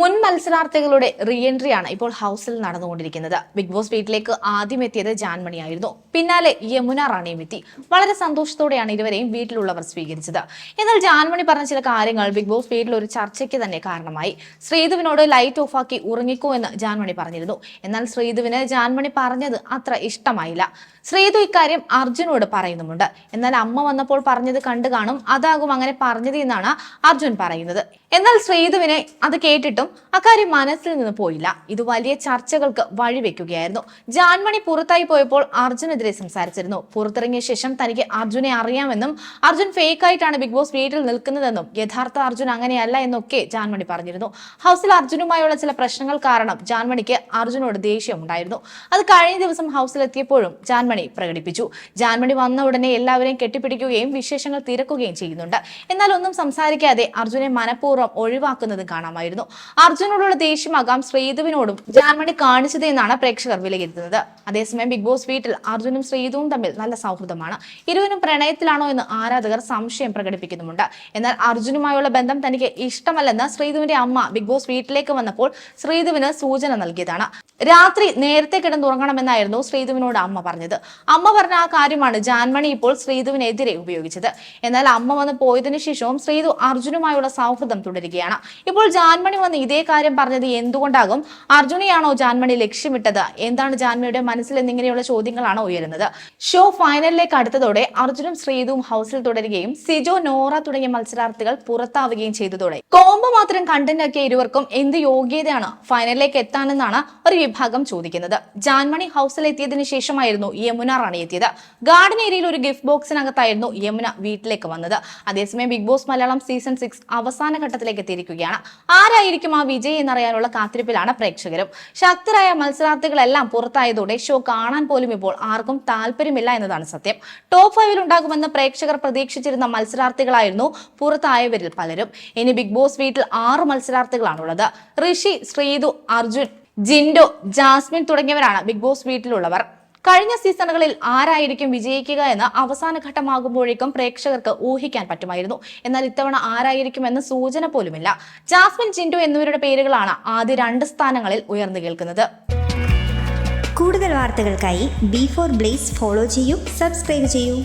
മുൻ മത്സരാർത്ഥികളുടെ റീഎൻട്രിയാണ് ഇപ്പോൾ ഹൗസിൽ നടന്നുകൊണ്ടിരിക്കുന്നത്. ബിഗ് ബോസ് വീട്ടിലേക്ക് ആദ്യം എത്തിയത് ജാൻമണിയായിരുന്നു പിന്നാലെ യമുന റാണിയും എത്തി. വളരെ സന്തോഷത്തോടെയാണ് ഇരുവരെയും വീട്ടിലുള്ളവർ സ്വീകരിച്ചത്. എന്നാൽ ജാൻമണി പറഞ്ഞ ചില കാര്യങ്ങൾ ബിഗ് ബോസ് വീട്ടിൽ ഒരു ചർച്ചയ്ക്ക് തന്നെ കാരണമായി. ശ്രീധുവിനോട് ലൈറ്റ് ഓഫാക്കി ഉറങ്ങിക്കോ എന്ന് ജാൻമണി പറഞ്ഞിരുന്നു. എന്നാൽ ശ്രീധുവിന് ജാൻമണി പറഞ്ഞത് അത്ര ഇഷ്ടമായില്ല. ശ്രീധു ഇക്കാര്യം അർജുനോട് പറയുന്നുമുണ്ട്. എന്നാൽ അമ്മ വന്നപ്പോൾ പറഞ്ഞത് കണ്ടു കാണും അതാകും അങ്ങനെ പറഞ്ഞത് എന്നാണ് അർജുൻ പറയുന്നത്. എന്നാൽ ശ്രീധുവിനെ അത് കേട്ടിട്ടും അക്കാര്യം മനസ്സിൽ നിന്ന് പോയില്ല. ഇത് വലിയ ചർച്ചകൾക്ക് വഴിവെക്കുകയായിരുന്നു ജാൻമണി പുറത്തായി പോയപ്പോൾ അർജുനെതിരെ സംസാരിച്ചിരുന്നു. പുറത്തിറങ്ങിയ ശേഷം തനിക്ക് അർജുനെ അറിയാമെന്നും അർജുൻ ഫേക്ക് ആയിട്ടാണ് ബിഗ് ബോസ് വീട്ടിൽ നിൽക്കുന്നതെന്നും യഥാർത്ഥ അർജുൻ അങ്ങനെയല്ല എന്നൊക്കെ ജാൻമണി പറഞ്ഞിരുന്നു. ഹൗസിൽ അർജുനുമായുള്ള ചില പ്രശ്നങ്ങൾ കാരണം ജാൻമണിക്ക് അർജുനോട് ദേഷ്യമുണ്ടായിരുന്നു അത് കഴിഞ്ഞ ദിവസം ഹൗസിലെത്തിയപ്പോഴും ജാൻമണി പ്രകടിപ്പിച്ചു. ജാൻമണി വന്ന ഉടനെ എല്ലാവരെയും കെട്ടിപ്പിടിക്കുകയും വിശേഷങ്ങൾ തിരക്കുകയും ചെയ്യുന്നുണ്ട്. എന്നാൽ ഒന്നും സംസാരിക്കാതെ അർജുനെ മനഃപൂർവം ഒഴിവാക്കുന്നതും കാണാമായിരുന്നു. അർജുനോടുള്ള ദേഷ്യമാകാം ശ്രീധുവിനോടും ജാൻമണി കാണിച്ചത് എന്നാണ് പ്രേക്ഷകർ വിലയിരുത്തുന്നത്. അതേസമയം ബിഗ് ബോസ് വീട്ടിൽ അർജുനും ശ്രീധുവും തമ്മിൽ നല്ല സൗഹൃദമാണ്. ഇരുവരും പ്രണയത്തിലാണോ എന്ന് ആരാധകർ സംശയം പ്രകടിപ്പിക്കുന്നുമുണ്ട്. എന്നാൽ അർജുനുമായുള്ള ബന്ധം തനിക്ക് ഇഷ്ടമല്ലെന്ന് ശ്രീധുവിന്റെ അമ്മ ബിഗ് ബോസ് വീട്ടിലേക്ക് വന്നപ്പോൾ ശ്രീധുവിന് സൂചന നൽകിയതാണ്. രാത്രി നേരത്തെ കിടന്നുറങ്ങണമെന്നായിരുന്നു ശ്രീധുവിനോട് അമ്മ പറഞ്ഞത്. അമ്മ പറഞ്ഞ ആ കാര്യമാണ് ജാൻമണി ഇപ്പോൾ ശ്രീധുവിനെതിരെ ഉപയോഗിച്ചത്. എന്നാൽ അമ്മ വന്ന് പോയതിനു ശേഷവും ശ്രീധു അർജുനുമായുള്ള സൗഹൃദം തുടരുകയാണ്. ഇപ്പോൾ ജാൻമണി വന്ന് ഇതേ കാര്യം പറഞ്ഞത് എന്തുകൊണ്ടാകും? അർജുനെയാണോ ജാൻമണി ലക്ഷ്യമിട്ടത്? എന്താണ് ജാൻമണിയുടെ മനസ്സിൽ എന്നിങ്ങനെയുള്ള ചോദ്യങ്ങളാണ് ഉയരുന്നത്. ഷോ ഫൈനലിലേക്ക് അടുത്തതോടെ അർജുനും ശ്രീതും ഹൗസിൽ തുടരുകയും സിജോ നോറ തുടങ്ങിയ മത്സരാർത്ഥികൾ പുറത്താവുകയും ചെയ്തതോടെ. കോമ്പ് മാത്രം കണ്ടന്റ് ആക്കിയ ഇരുവർക്കും എന്ത് യോഗ്യതയാണ്? ഫൈനലിലേക്ക് എത്താനെന്നാണ് ഒരു വിഭാഗം ചോദിക്കുന്നത്. ജാൻമണി ഹൗസിൽ എത്തിയതിനു ശേഷമായിരുന്നു യമുന റാണി എത്തിയത്. ഗാർഡൻ ഏരിയയിൽ ഒരു ഗിഫ്റ്റ് ബോക്സിനകത്തായിരുന്നു യമുന വീട്ടിലേക്ക് വന്നത്. അതേസമയം Bigg Boss Malayalam season six അവസാന ഘട്ടത്തിലേക്ക് എത്തിയിരിക്കുകയാണ്. ആരായിരിക്കും ആ വിജയ് എന്നറിയാനുള്ള കാത്തിരിപ്പിലാണ് പ്രേക്ഷകരും. ശക്തരായ മത്സരാർത്ഥികളെല്ലാം പുറത്തായതോടെ ഷോ കാണാൻ പോലും ഇപ്പോൾ ആർക്കും താല്പര്യമില്ല എന്നതാണ് സത്യം. ടോപ്പ് ഫൈവിൽ ഉണ്ടാകുമെന്ന് പ്രേക്ഷകർ പ്രതീക്ഷിച്ചിരുന്ന മത്സരാർത്ഥികളായിരുന്നു പുറത്തായവരിൽ പലരും. ഇനി ബിഗ് ബോസ് വീട്ടിൽ ആറ് മത്സരാർത്ഥികളാണുള്ളത്. ഋഷി ശ്രീതു അർജുൻ ജിൻഡോ ജാസ്മിൻ തുടങ്ങിയവരാണ് ബിഗ് ബോസ് വീട്ടിലുള്ളവർ. കഴിഞ്ഞ സീസണുകളിൽ ആരായിരിക്കും വിജയിക്കുക എന്ന് അവസാന ഘട്ടമാകുമ്പോഴേക്കും പ്രേക്ഷകർക്ക് ഊഹിക്കാൻ പറ്റുമായിരുന്നു. എന്നാൽ ഇത്തവണ ആരായിരിക്കും ആരായിരിക്കുമെന്ന് സൂചന പോലുമില്ല. ജാസ്മിൻ ജിൻഡു എന്നിവരുടെ പേരുകളാണ് ആദ്യ രണ്ട് സ്ഥാനങ്ങളിൽ ഉയർന്നു കേൾക്കുന്നത്. കൂടുതൽ വാർത്തകൾക്കായി ബി ഫോർ ബ്ലേസ് ഫോളോ ചെയ്യൂ സബ്സ്ക്രൈബ് ചെയ്യൂ.